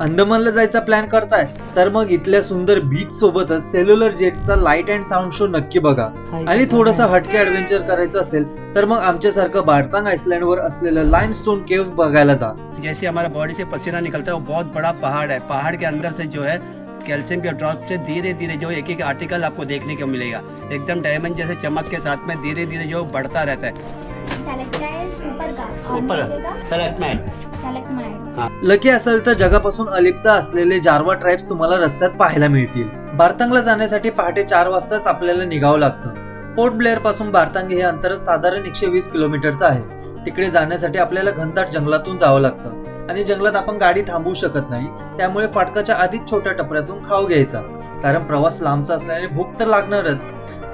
अंदमानला जायचा प्लॅन करताय तर मग इथल्या सुंदर बीच सोबतच सेल्युलर जेटचा लाइट अँड साऊंड शो नक्की बघा. आणि थोडंसं हटके ऍडव्हेंचर करायचं असेल तर मग आमच्यासारखं बारतांग आइसलँडवर असलेलं लाईम स्टोन केव्ह बघायला जा. जैसे हमारा बॉडी से पसीना निकलता है वो बहुत बड़ा पहाड़ है. पहाड़ के अंदर से जो है कैल्शियम के ड्रॉप से धीरे धीरे जो एक एक आर्टिकल आपको देखने को मिलेगा. एकदम डायमंड जैसे चमक के साथ में धीरे धीरे जो बढ़ता रहता है. लकी असेल तर जगापासून अलिप्त असलेले जारवा ट्राईब्स तुम्हाला रस्त्यात पाहायला मिळतील. बारतांगला जाण्यासाठी पहाटे चार वाजताच आपल्याला निघावं लागतं. पोर्ट ब्लेअरपासून बारतांग हे अंतर साधारण एकशे वीस किलोमीटरचं आहे. तिकडे जाण्यासाठी आपल्याला घनदाट जंगलातून जावं लागतं. आणि जंगलात आपण गाडी थांबवू शकत नाही. त्यामुळे फाटकाच्या आधीच छोट्या टपऱ्यातून खाऊ घ्यायचा. कारण प्रवास लांबचा असल्याने भूक तर लागणारच.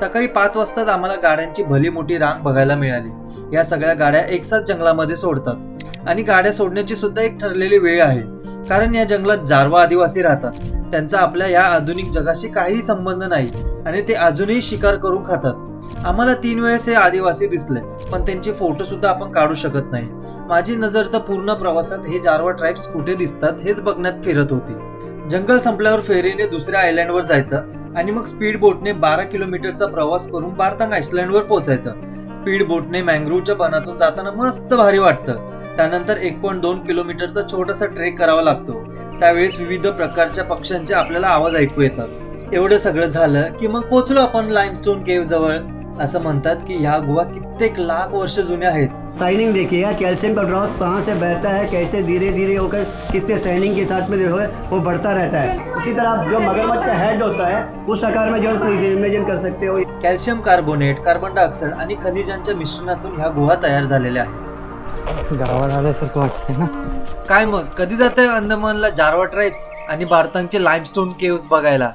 सकाळी पाच वाजताच आम्हाला गाड्यांची भली मोठी रांग बघायला मिळाली. या सगळ्या गाड्या एकसाच जंगलामध्ये सोडतात. आणि गाड्या सोडण्याची सुद्धा एक ठरलेली वेळ आहे. कारण या जंगलात जारवा आदिवासी राहतात. त्यांचा आपल्या या आधुनिक जगाशी काहीही संबंध नाही आणि ते अजूनही शिकार करून खातात. आम्हाला तीन वेळेस हे आदिवासी दिसले पण त्यांचे फोटो सुद्धा आपण काढू शकत नाही. माझी नजर तर पूर्ण प्रवासात हे जारवा ट्राईब्स कुठे दिसतात हेच बघण्यात फिरत होती. जंगल संपल्यावर फेरीने दुसऱ्या आयलँडवर जायचं आणि मग स्पीड बोटने बारा किलोमीटरचा प्रवास करून बारतांग आयसलँडवर पोहोचायचं. स्पीड बोटने मँग्रोवच्या बनातून जाताना मस्त भारी वाटतं. त्यानंतर एक पॉईंट दोन किलोमीटरचा छोटासा ट्रेक करावा लागतो. त्यावेळेस विविध प्रकारच्या पक्ष्यांचे आपल्याला आवाज ऐकू येतात. एवढं सगळं झालं की मग पोचलो आपण लाईमस्टोन केव्ह जवळ. असं म्हणतात की ह्या गुहा कित्येक लाख वर्ष जुन्या आहेत. शाइनिंग देखिएगा कैल्शियम का ड्रॉप कहाँ से बहता है कैसे धीरे धीरे होकर कितने शाइनिंग के साथ में जो है वो बढ़ता रहता है। उसी तरह जो मगरमच्छ का हेड होता है उस आकार में जो इमेजिन कर सकते हो। कॅल्शियम कार्बोनेट कार्बन डायऑक्साईड आणि खनिजांच्या मिश्रणातून ह्या गुहा तयार झालेल्या आहेत गावाला आल्यासारखं वाटतं ना? काय मग कधी जातंय अंदमानला जारवा ट्राईब्स आणि भारतांचे लाईमस्टोन केव्स बघायला?